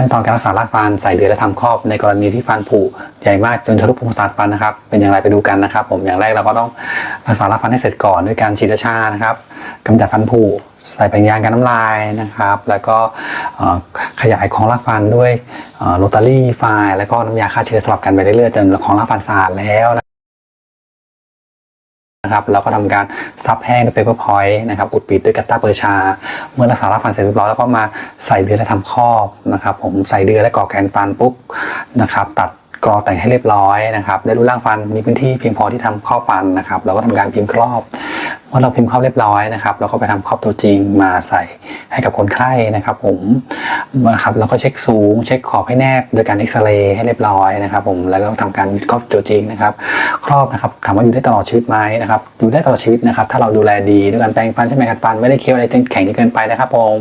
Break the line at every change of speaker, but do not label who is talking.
ขั้นตอนการรักษารากฟันใส่เดือยและทำครอบในกรณีที่ฟันผุใหญ่มากจนทะลุโพรงประสาทฟันนะครับ เป็นอย่างไรไปดูกันนะครับ ผมอย่างแรกเราก็ต้องรักษารากฟันให้เสร็จก่อนด้วยการฉีดยาชานะครับกำจัดฟันผุใส่แผ่นยางกันน้ำลายนะครับ แล้วก็ขยายของรากฟันด้วยโรตารี่ไฟล์แล้วก็น้ำยาฆ่าเชื้อสลับกันไปเรื่อยๆจนของรากฟันสะอาดแล้ว นะครับเราก็ทำการซับแห้งด้วยเปเปอร์พอยต์นะครับอุดปิดด้วยกัตตาเปอร์ชา เมื่อรักษารับฟันเสร็จเรียบร้อยแล้วก็มาใส่เดือยและทำครอบนะครับผมใส่เดือยและก่อแกนฟันปุ๊บนะครับตัดกรอแต่งให้เรียบร้อยนะครับได้รูปร่างฟันมีพื้นที่เพียงพอที่ทำครอบฟันนะครับเราก็ทำการพิมพ์ครอบ เมื่อเราพิมพ์ครอบเรียบร้อยนะครับ เราก็ไปทำครอบตัวจริงมาใส่ให้กับคนไข้นะครับ ผมนะครับเราก็เช็คสูง เช็คขอบให้แนบโดยการเอ็กซเรย์ให้เรียบร้อยนะครับ ผมแล้วก็ทำการยึดครอบตัวจริงนะครับ ครอบนะครับถามว่าอยู่ได้ตลอดชีวิตไหมนะครับอยู่ได้ตลอดชีวิตนะครับ ถ้าเราดูแลดีด้วยการแปรงฟันใช่ไหมขัดฟันไม่ได้เคี้ยวอะไรจนแข็งจนเกินไปนะครับ ผม